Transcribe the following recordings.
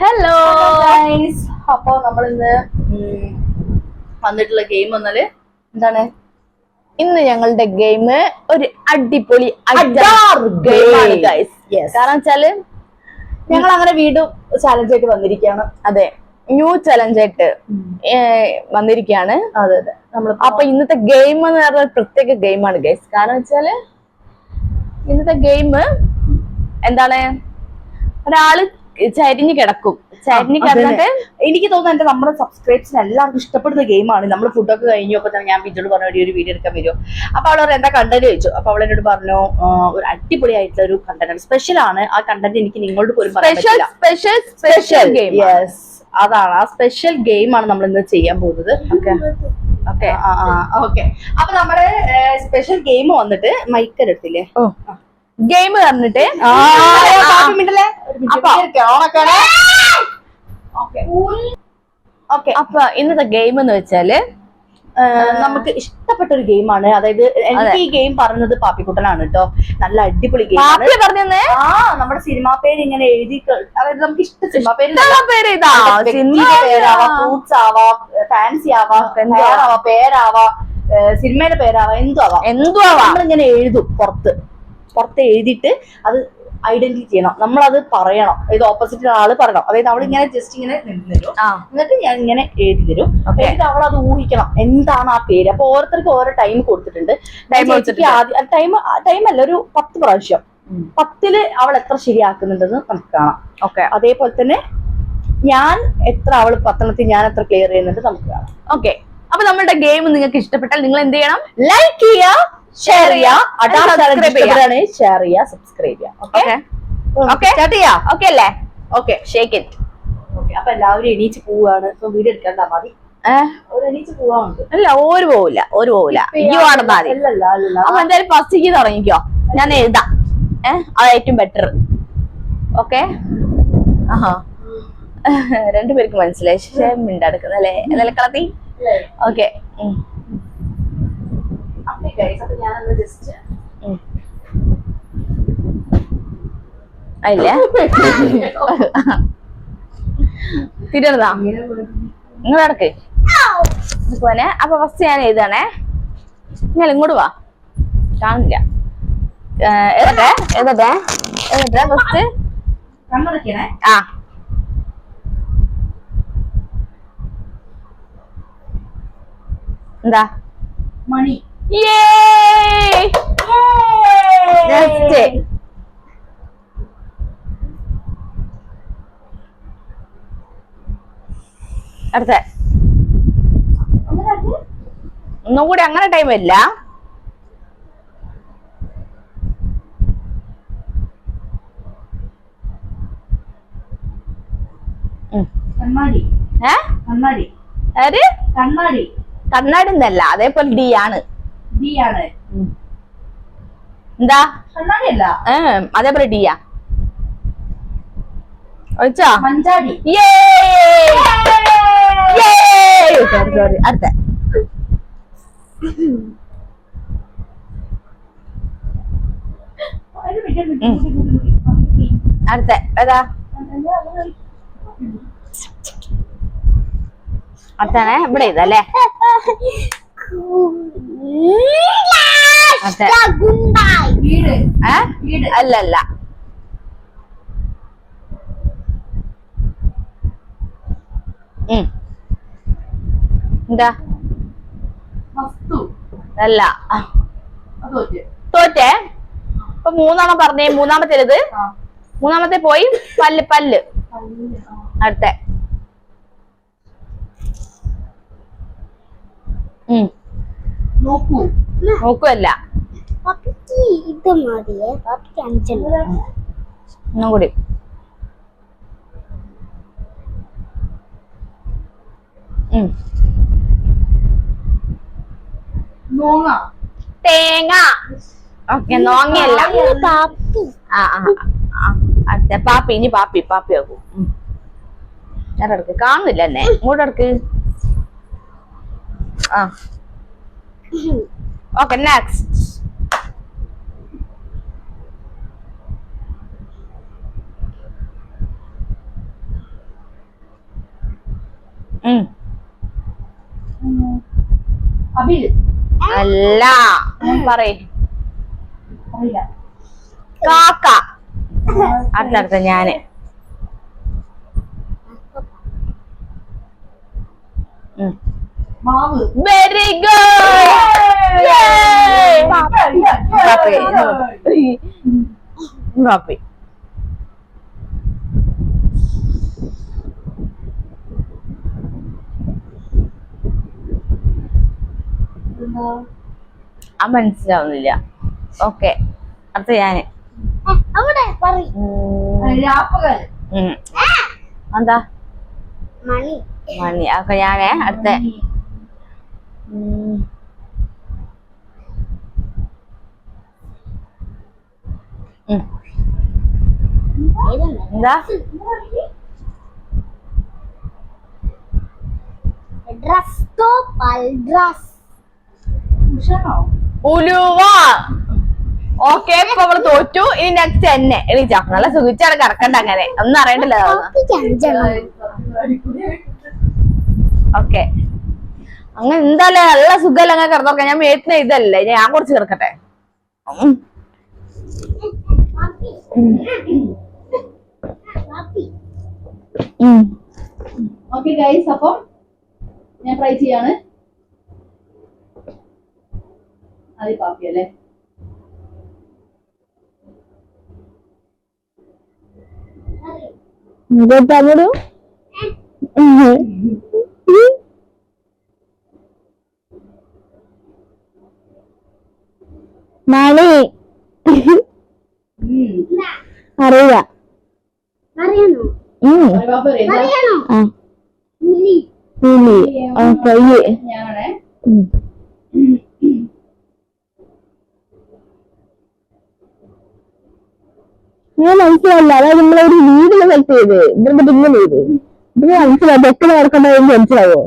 Hello അപ്പൊ നമ്മൾ ഇന്ന് വന്നിട്ടുള്ള ഗെയിം വന്നാൽ എന്താണ്? ഇന്ന് ഞങ്ങളുടെ ഗെയിം ഒരു അടിപൊളി ഗെയിമാണ്. ഗൈസ്. കാരണം വെച്ചാൽ ഞങ്ങൾ അങ്ങനെ വീണ്ടും ചാലഞ്ച് ആയിട്ട് വന്നിരിക്കുകയാണ്. അതെ. ന്യൂ ചലഞ്ച് ആയിട്ട് വന്നിരിക്കുകയാണ്. അതെ അതെ. നമ്മൾ അപ്പൊ ഇന്നത്തെ ഗെയിം എന്ന് പറഞ്ഞ പ്രത്യേക ഗെയിമാണ് ഗൈസ് കാരണം വെച്ചാൽ ഇന്നത്തെ ഗെയിം എന്താണ്? ഒരാൾ ചരിഞ്ഞു കിടക്കും. ചരിഞ്ഞു കിടന്നിട്ട് എനിക്ക് തോന്നുന്നു എന്റെ നമ്മുടെ സബ്സ്ക്രൈബ്സിന് എല്ലാവർക്കും ഇഷ്ടപ്പെടുന്ന ഗെയിമാണ്. നമ്മൾ ഫുഡൊക്കെ കഴിഞ്ഞു അപ്പൊ തന്നെ ഞാൻ ബിജോട് പറഞ്ഞു "എടി, ഒരു വീഡിയോ എടുക്കാൻ വരുമോ അപ്പൊ അവൾ പറഞ്ഞു, എന്താ കണ്ടന്റ് ചോദിച്ചു. അപ്പൊ അവൾ എന്നോട് പറഞ്ഞു ഒരു അടിപൊളി ആയിട്ടുള്ള ഒരു കണ്ടന്റ് സ്പെഷ്യൽ ആണ്. ആ കണ്ടന്റ് എനിക്ക് നിങ്ങളോട് പോലും special special special game yes അതാണ്. ആ സ്പെഷ്യൽ ഗെയിം ആണ് നമ്മൾ ഇന്ന് ചെയ്യാൻ പോകുന്നത്. ഓക്കെ ഓക്കെ ഓക്കെ അപ്പൊ നമ്മുടെ സ്പെഷ്യൽ ഗെയിം വന്നിട്ട് മൈക്കൽ എടുത്തില്ലേ ഓ. ഗെയിം പറഞ്ഞിട്ട് ഓക്കെ. അപ്പൊ ഇന്നത്തെ ഗെയിം എന്ന് വെച്ചാൽ നമുക്ക് ഇഷ്ടപ്പെട്ട ഒരു ഗെയിമാണ് അതായത് എനിക്ക് ഈ ഗെയിം പറഞ്ഞത് പാപ്പിക്കുട്ടനാണ് കേട്ടോ നല്ല അടിപൊളി ഗെയിം പറഞ്ഞേ ആ നമ്മുടെ സിനിമാ പേര് ഇങ്ങനെ എഴുതി അതായത് നമുക്ക് ഇഷ്ട സിനിമാ പേര് പേരാവാം ഫ്രൂട്ട്സ് ആവാം ഫാൻസി ആവാം പേരാവാ സിനിമയുടെ പേരാവാം പേരാവാം ആവാ എന്തും ആവാം നമ്മളിങ്ങനെ എഴുതും പുറത്ത്. പുറത്ത് എഴുതിയിട്ട് അത് ഐഡന്റിറ്റി ചെയ്യണം. നമ്മൾ അത് പറയണം അതായത് ഓപ്പോസിറ്റ് ആൾ പറയണം. അതായത് അവൾ ഇങ്ങനെ ജസ്റ്റ് ഇങ്ങനെ നിന്ന് തരും. ആ. എന്നിട്ട് ഞാൻ ഇങ്ങനെ എഴുതി തരും. എന്നിട്ട് അവൾ അത് ഊഹിക്കണം. എന്താണ് ആ പേര്? അപ്പൊ ഓരോരുത്തർക്ക് ഓരോ ടൈം കൊടുത്തിട്ടുണ്ട്. ടൈം ടൈം അല്ല ഒരു പത്ത് പ്രാവശ്യം. പത്തിൽ അവൾ എത്ര ശരിയാക്കുന്നുണ്ടെന്ന് നമുക്ക് കാണാം. ഓക്കെ അതേപോലെ തന്നെ ഞാൻ എത്ര അവൾ പത്തനത്തിൽ ഞാൻ എത്ര ക്ലിയർ ചെയ്യുന്നുണ്ട് നമുക്ക് കാണാം. ഓക്കെ അപ്പൊ നമ്മളുടെ ഗെയിം നിങ്ങൾക്ക് ഇഷ്ടപ്പെട്ടാൽ നിങ്ങൾ എന്ത് ചെയ്യണം? ലൈക്ക് ചെയ്യാ ഷെയർ ചെയ്യാ. അടാർ subscribe ചെയ്യാ. ഷെയർ ചെയ്യാ സബ്സ്ക്രൈബ് ചെയ്യാം. ഓക്കെ അല്ലേ? ഓക്കെ ഷേക്ക് ഇറ്റ് ഓക്കെ അപ്പൊ എല്ലാവരും എണീച്ച് പോവാണ് ഇപ്പൊ വീഡിയോ എടുക്കണ്ട മതി. അല്ല ഒരു പോവില്ല. ഒരു പോവില്ല. ഈ ആടുന്നാ മതി. അപ്പൊ എന്തായാലും ഫസ്റ്റ് തുടങ്ങിക്കോ. ഞാൻ എഴുതാം. ഏഹ് അത് ഏറ്റവും ബെറ്റർ ഓക്കെ ആഹാ. രണ്ടുപേർക്ക് മനസ്സിലായി. ശേഷം മിണ്ടെടുക്കുന്നല്ലേ എന്നല്ലേ കളത്തി. ഓക്കെ ഗൈസ് അപ്പൊ ഞാനൊന്ന് ജസ്റ്റ് അതില്ലേ തിരുന്നതാ നിങ്ങൾ നടക്ക്. പോനെ അപ്പൊ ഫസ്റ്റ് ഞാൻ എഴുതാണേ. ഞാൻ ഇങ്ങോട്ട് വാ. കാണില്ല. എഴുതട്ടെ എഴുതട്ടെ എഴുതട്ടെ ഫസ്റ്റ് ആ. എന്താ? മണി. നെക്സ്റ്റ് അടുത്ത. ഒന്നും കൂടി അങ്ങനെ ടൈം ഇല്ല. കണ്ണാടി കണ്ണാടി കണ്ണാടി എന്നല്ല അതേപോലെ ഡി ആണ്. ഡി ആണ്. എന്താ? കണ്ണാടി അല്ല ഏ അതേപോലെ ഡിയാ ഒഴിച്ചോ? മഞ്ചാടി. സോറി സോറി അടുത്ത. ഒരു മിനിറ്റ്, ഒരു മിനിറ്റ്, ഒരു മിനിറ്റ്, ഒരു മിനിറ്റ്. അടുത്ത. ഏതാ? അടുത്താണേ. ഇവിടെ ഇതല്ലേ അടുത്ത വീട്. ഏ? വീട്. അല്ല അല്ല ഉം. എന്താ? അല്ല. തോറ്റ്? ഇപ്പൊ മൂന്നെണ്ണം പറഞ്ഞേ മൂന്നാമത്തേത്? ആ. മൂന്നാമത്തെ പോയി പല്ല് പല്ല്. അടുത്ത. ഉം. നോക്കുവല്ല. ഇത് മതിയേ പാപ്പിക്ക് അഞ്ചെണ്ണം. ഒന്നും കൂടി. തേങ്ങ. ഓക്കെ നോങ്ങയല്ല. പാപ്പി ഇനി പാപ്പി പാപ്പി ആകും ഞാൻ കാണുന്നില്ല എന്നെ. ഇങ്ങോട്ട് ആ. Okay next. അല്ല. പറയ്. കാക്ക. അടുത്തടുത്ത ഞാൻ. മാവ്. വെരി ഗുഡ് കാപ്പി ആ മനസ്സിലാവുന്നില്ല. ഓക്കെ. അടുത്ത ഞാൻ. എന്താ? മണി. മണി. അതൊക്കെ ഞാനേ അടുത്ത ഉം. ഉം. എന്താ? ഉലുവ. ഓക്കെ ഇപ്പൊ അവൾ തോറ്റു. ഇനി നെക്സ്റ്റ് എന്നെ. എണീച്ചാ നല്ല സുഖിച്ചാണ് കറക്കണ്ട അങ്ങനെ. ഒന്നും അറിയണ്ടല്ലോ ഓക്കെ അങ്ങനെ എന്തായാലും നല്ല സുഖമല്ല അങ്ങനെ കിടന്നോക്കാം ഞാൻ മേത്തുന്ന ഇതല്ലേ ഞാൻ കുറച്ച് കിടക്കട്ടെ. ഓക്കെ ഗൈസ് അപ്പം ഞാൻ ട്രൈ ചെയ്യാണ്. അത് പാപ്പി അല്ലേ? അങ്ങോട്ട്. മണി. അറിയാം. പുലി. കയ്യ്. ഞാൻ മനസ്സിലായില്ല. അതായത് നമ്മളൊരു വീടിന് സെലക്ട് ചെയ്ത്. ഇവിടെ ഇങ്ങനെ ചെയ്ത്. ഇത് മനസ്സിലാവും നടക്കണ്ടെന്ന് മനസ്സിലാവോ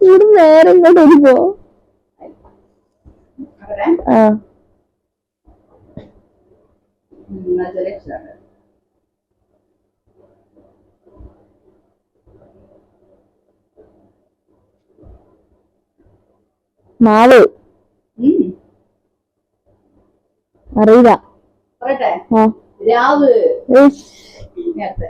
ഇത് വേറെ ഇങ്ങോട്ട് വരുമ്പോ അവിടെ ആ. ഉം. അറിയില്ല രാവ്. നേരത്തെ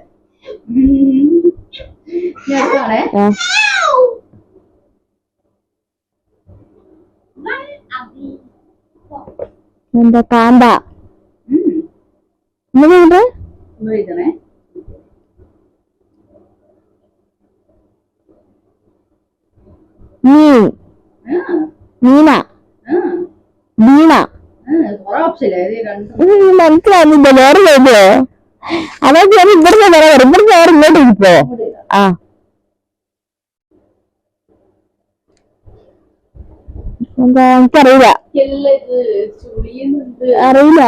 എന്താ എങ്ങനെയുണ്ട് ഒന്ന് എഴുതണേ. മീൻ. മീന. വീണ മനസ്സിലാവുന്നില്ല. വേറെ ചോദ്യോ അതൊക്കെ ഞാൻ ഇവിടുന്ന് വേറെ ഇവിടുന്ന് വേറെ ഇങ്ങോട്ട് ഇടാം. ആ. എന്താ എനിക്കറിയില്ല. അറിയില്ല.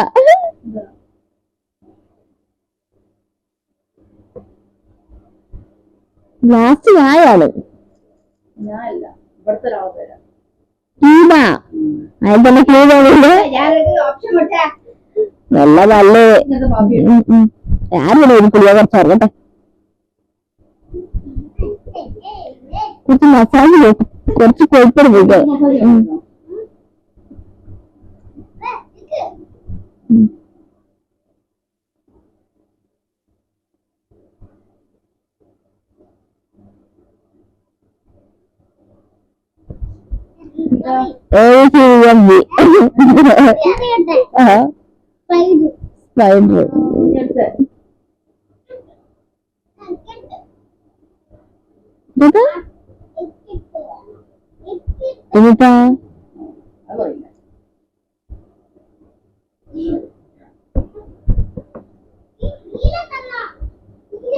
ലാസ്റ്റ് ഞാനാണ് ഇവിടുത്തെ നല്ല നല്ല. കീന അതിൽ തന്നെ കീഴുണ്ട് ഞാനൊരു ഓപ്ഷൻ വിട്ടേ നല്ല നല്ല ഇങ്ങനത്തെ പാപ്പി ഉം, ഉം. ഞാനിവിടെ ഇരിക്കില്ല കുറച്ച് ഇറങ്ങട്ടെ കുറച്ച് മസാല കുറച്ച് കൊഴുപ്പൊടി പോയിട്ട് മസാല ഉം. ചേർക്കണോ? ഉം. ഏഴ് ചെയ്യാൻ അറിയട്ടെ ആ ഫ്രൈഡ് സ്പൈഡർ ഇനി അടുത്ത ഇത് എന്നിട്ടാ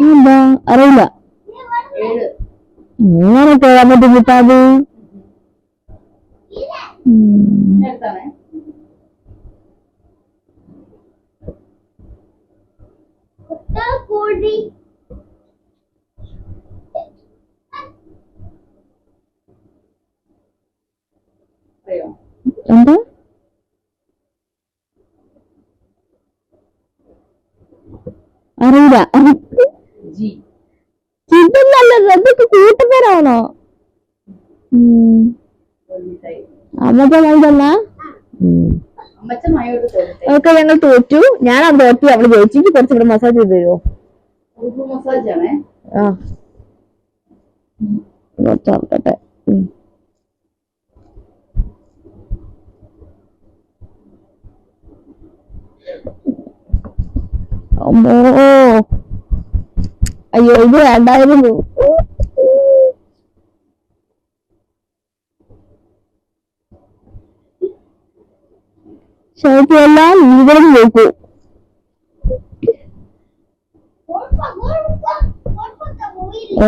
എന്താ അറിയില്ല. എങ്ങനെ കേറാൻ പറ്റും കിട്ടാത് കോഴി എന്താ അറിയില്ല ചിന്തല്ലല്ലോ അതൊക്കെ കൂട്ടുപേരാണോ അമ്മച്ച ഓക്കെ ഞങ്ങൾ തോറ്റു ഞാൻ അത് തോറ്റു അവൾ ജയിച്ചു കുറച്ച് ഇവിടെ മസാജ് ചെയ്ത് തരുമോ മസാജ് ആണേ ആ കുറച്ച് ഉം. അമ്മോ അയ്യോ ഇത് വേണ്ടായിരുന്നു ശരിക്കെല്ലാം ഇവിടെ നോക്കൂ ഓ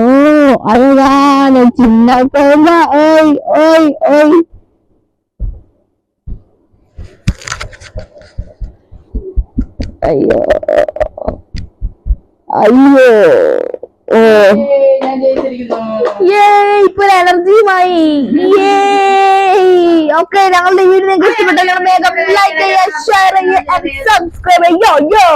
അഴകാണ് ചിന്ന കൊല ഓയ് ഓയ് ഓയ് അയ്യോ. അയ്യോ. ഓ. ഏ ഇപ്പൊ എനർജിയുമായി ഓക്കെ ഞങ്ങളുടെ വീഡിയോ നിങ്ങൾക്ക് ഇഷ്ടപ്പെട്ടെങ്കിൽ വേഗം ലൈക്ക് ചെയ്യുക ഷെയർ ചെയ്യുക സബ്സ്ക്രൈബ് ചെയ്യോ യോ